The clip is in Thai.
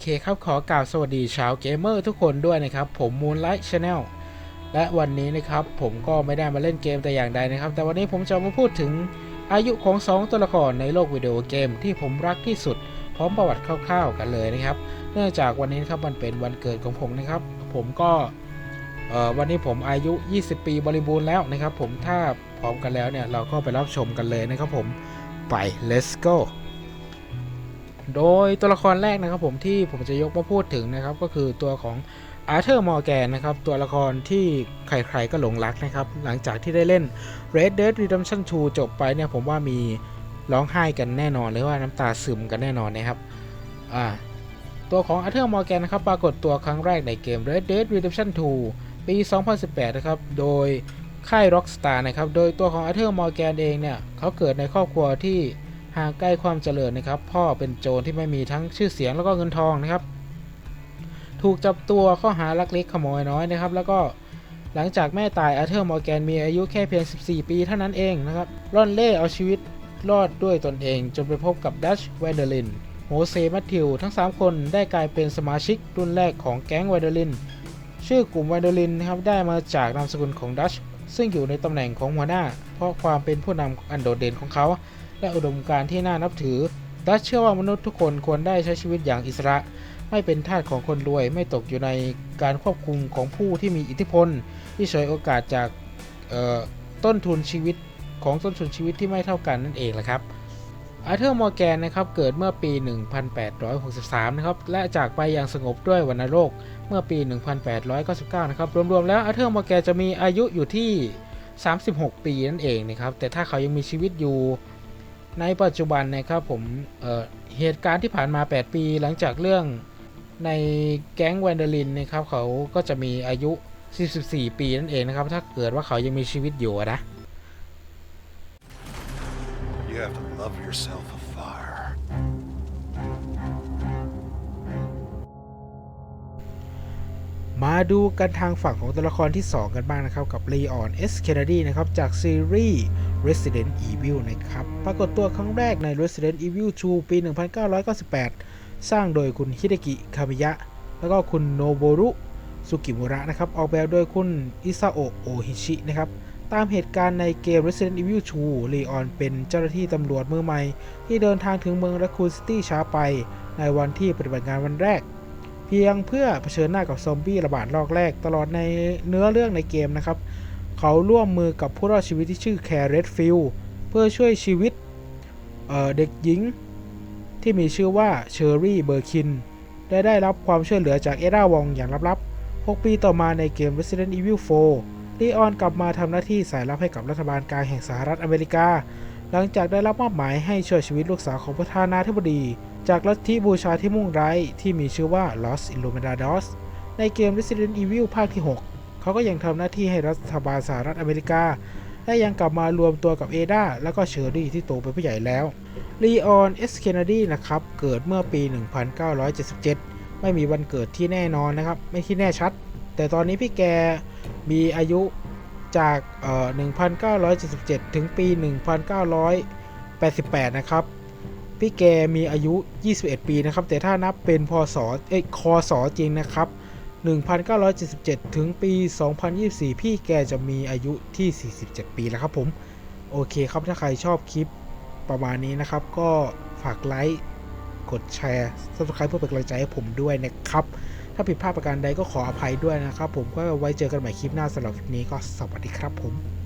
เคครับขอกล่าวสวัสดีชาวเกมเมอร์ทุกคนด้วยนะครับ ผมมูนไลท์ชาแนลและวันนี้นะครับผมก็ไม่ได้มาเล่นเกมแต่อย่างใดนะครับ แต่วันนี้ผมจะมาพูดถึงอายุของ 2 ตัวละครในโลกวิดีโอเกมที่ผมรักที่สุด พร้อมประวัติคร่าวๆกันเลยนะครับ เนื่องจากวันนี้นครับมันเป็นวันเกิดของผมนะครับ ผมก็วันนี้ผมอายุ 20 ปีบริบูรณ์แล้วนะครับ ผมถ้าพร้อมกันแล้วเนี่ยเราก็ไปรับชมกันเลยนะครับผมไป let's go โดยตัวละครแรกนะครับผมที่ผมจะยกมาพูดถึงนะครับก็คือตัวของอาร์เธอร์มอร์แกนนะครับตัวละครที่ใครๆก็หลงรักนะครับหลังจากที่ได้เล่น Red Dead Redemption 2 จบไปเนี่ยผมว่ามีร้องไห้กันแน่นอนหรือว่าน้ำตาซึมกันแน่นอนนะครับอ่าตัวของอาร์เธอร์มอร์แกนนะครับปรากฏตัวครั้งแรกในเกม Red Dead Redemption 2 ปี 2018 นะครับโดยค่าย Rockstar นะครับโดยตัวของอาร์เธอร์มอร์แกนเองเนี่ยเขาเกิดในครอบครัวที่ ห่างใกล้ความเจริญนะครับ พ่อเป็นโจรที่ไม่มีทั้งชื่อเสียงแล้วก็เงินทองนะครับ ถูกจับตัวข้อหาลักเล็กขโมยน้อยนะครับ แล้วก็หลังจากแม่ตายอาเธอร์มอร์แกนมีอายุแค่เพียง 14 ปีเท่านั้นเองนะครับร่อนเล่เอาชีวิตรอดด้วยตนเอง จนไปพบกับดัชแวเดลินโฮเซมัตทิวทั้ง 3 คนได้กลายเป็นสมาชิกรุ่นแรกของแก๊งแวเดลินชื่อกลุ่มแวเดลินนะครับได้มาจากนามสกุลของดัชซึ่งอยู่ในตำแหน่งของหัวหน้า เพราะความเป็นผู้นำอันโดดเด่นของเขา และอุดมการณ์ที่น่านับถือ ดัชเชื่อว่ามนุษย์ทุกคนควรได้ใช้ชีวิตอย่างอิสระ ไม่เป็นทาสของคนรวย ไม่ตกอยู่ในการควบคุมของผู้ที่มีอิทธิพล ที่ฉวยโอกาสจากต้นทุนชีวิตของต้นทุนชีวิตที่ไม่เท่ากันนั่นเองแหละครับอาเธอร์มอร์แกนนะครับเกิดเมื่อปี 1863 นะครับและจากไปอย่างสงบด้วยวัณโรคเมื่อปี 1899 นะครับรวมๆแล้วอาเธอร์มอร์แกนจะมีอายุอยู่ที่ 36 ปีนั่นเองนะครับแต่ถ้าเขายังมีชีวิตอยู่ ในปัจจุบันนะครับผมเอ่อเหตุการณ์ที่ผ่านมา 8 ปีหลังจากเรื่องในแก๊งแวนเดอลินนะครับเขาก็จะมีอายุ 44 ปีนั่นเองนะครับ ถ้าเกิดว่าเขายังมีชีวิตอยู่อะนะ You have to love yourself a fire. มาดูกันทางฝั่งของตัวละครที่ 2 กันบ้างนะครับ กับลีออนเอสเคนเนดีนะครับ จากซีรีส์ Resident Evil นะครับ ปรากฏตัวครั้งแรกใน Resident Evil 2 ปี 1998 สร้างโดยคุณฮิเดกิ คามิยะ แล้วก็คุณโนโบรุ สุกิมุระ นะครับ ออกแบบโดยคุณอิซาโอะโอฮิชิ นะครับ ตามเหตุการณ์ในเกม Resident Evil 2 ลีออนเป็นเจ้าหน้าที่ตำรวจมือใหม่ ที่เดินทางถึงเมือง Raccoon City ช้าไป ในวันที่ปฏิบัติงานวันแรก เพียงเพื่อเผชิญหน้ากับซอมบี้ระบาดรอกแรก ตลอดในเนื้อเรื่องในเกมนะครับ เขาร่วมมือกับผู้รอดชีวิตที่ชื่อแคร์เรดฟิลเพื่อช่วยชีวิตเเด็กหญิง ที่มีชื่อว่าเชอร์รี่เบอร์คินได้ได้รับความช่วยเหลือจากเอดาวองอย่างลับๆ 6 ปีต่อมาในเกม Resident Evil 4ลีออนกลับมาทำหน้าที่สายลับให้กับรัฐบาลกลางแห่งสหรัฐอเมริกา หลังจากได้รับมอบหมายให้ช่วยชีวิตลูกสาวของประธานาธิบดี จากลัทธิบูชาที่มุ่งร้ายที่มีชื่อว่า Los Illuminados ในเกม Resident Evil ภาคที่ 6 เขาก็ยังทำหน้าที่ให้รัฐบาลสหรัฐอเมริกา และยังกลับมารวมตัวกับเอดาแล้วก็เชอรี่ที่โตเป็นผู้ใหญ่แล้วลีออนเอสเคนเนดีนะครับ เกิดเมื่อปี 1977 ไม่มีวันเกิดที่แน่นอนนะครับ ไม่ที่แน่ชัด แต่ตอนนี้พี่แกมีอายุจากเอ่อ1977 ถึงปี 1988 นะครับ พี่แกมีอายุ 21 ปีนะครับ แต่ถ้านับเป็นพศเอ้ยคศจริงนะครับ 1977 ถึงปี 2024 พี่แกจะมีอายุที่ 47 ปีแล้วครับผม โอเคครับถ้าใครชอบคลิปประมาณนี้นะครับ ก็ฝากไลค์ กดแชร์ subscribe เพื่อเป็นกำลังใจให้ผมด้วยนะครับ ถ้าผิดพลาดประการใดก็ขออภัยด้วยนะครับ ผมก็ไว้เจอกันใหม่คลิปหน้าสำหรับคลิปนี้ก็สวัสดีครับผม